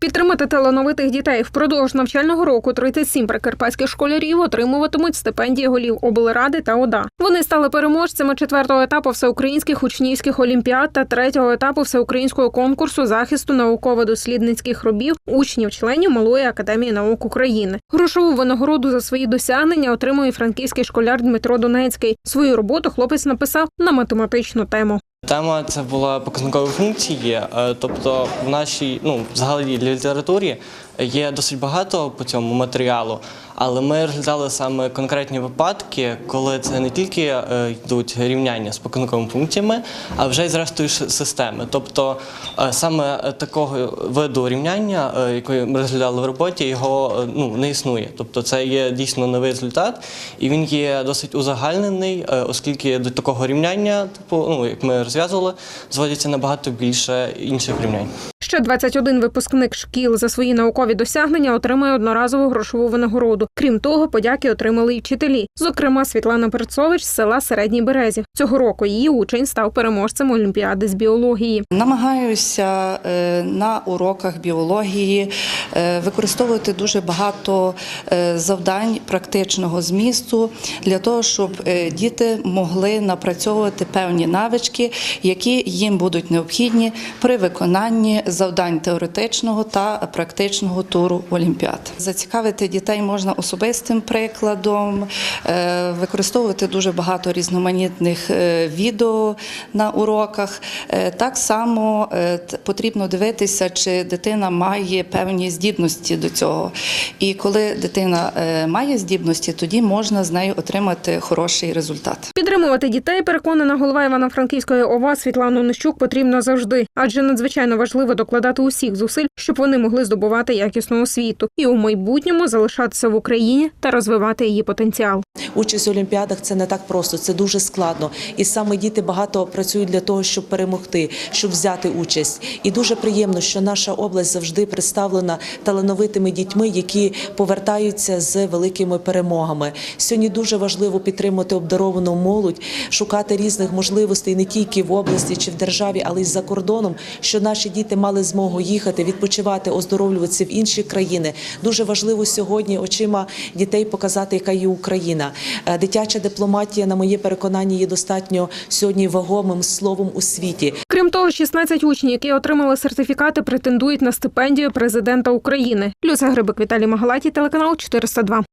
Підтримати талановитих дітей впродовж навчального року 37 прикарпатських школярів отримуватимуть стипендії голів облради та ОДА. Вони стали переможцями четвертого етапу всеукраїнських учнівських олімпіад та третього етапу всеукраїнського конкурсу захисту науково-дослідницьких робів учнів-членів Малої академії наук України. Грошову винагороду за свої досягнення отримує франківський школяр Дмитро Донецький. Свою роботу хлопець написав на математичну тему. Тема це була показникові функції, е, тобто в нашій ну взагалі літературі є досить багато по цьому матеріалу, але ми розглядали саме конкретні випадки, коли це не тільки е, йдуть рівняння з показниковими функціями, а вже й зрештою системи. Тобто е, саме такого виду рівняння, е, який ми розглядали в роботі, його е, ну не існує. Тобто це є дійсно новий результат, і він є досить узагальнений, е, оскільки до такого рівняння, типу, ну як ми розв'язували, зводяться набагато більше інших рівнянь. Ще 21 випускник шкіл за свої наукові досягнення отримає одноразову грошову винагороду. Крім того, подяки отримали й вчителі. Зокрема, Світлана Перцович з села Середній Березів. Цього року її учень став переможцем олімпіади з біології. Намагаюся е, на уроках біології е, використовувати дуже багато е, завдань практичного змісту для того, щоб діти могли напрацьовувати певні навички, які їм будуть необхідні при виконанні завдань теоретичного та практичного туру олімпіад. Зацікавити дітей можна особистим прикладом, е, використовувати дуже багато різноманітних е, відео на уроках. Е, Так само потрібно дивитися, чи дитина має певні здібності до цього. І коли дитина має здібності, тоді можна з нею отримати хороший результат. Підтримувати дітей, переконана голова Івано-Франківської ОВА Світлана Онищук, потрібно завжди, адже надзвичайно важливо докладати усіх зусиль, щоб вони могли здобувати якісну освіту і у майбутньому залишатися в Україні та розвивати її потенціал. Участь в олімпіадах це не так просто, це дуже складно. І саме діти багато працюють для того, щоб перемогти, щоб взяти участь. І дуже приємно, що наша область завжди представлена талановитими дітьми, які повертаються з великими перемогами. Сьогодні дуже важливо підтримати обдаровану молодь, шукати різних можливостей не тільки в області чи в державі, але й за кордоном, що наші діти мали змогу їхати, відпочивати, оздоровлюватися в інші країни. Дуже важливо сьогодні очима дітей показати, яка є Україна. Е, Дитяча дипломатія, на моє переконання, є достатньо сьогодні вагомим словом у світі. Крім того, 16 учнів, які отримали сертифікати, претендують на стипендію президента України. Люся Грибик, Віталій Магалаті, телеканал 402.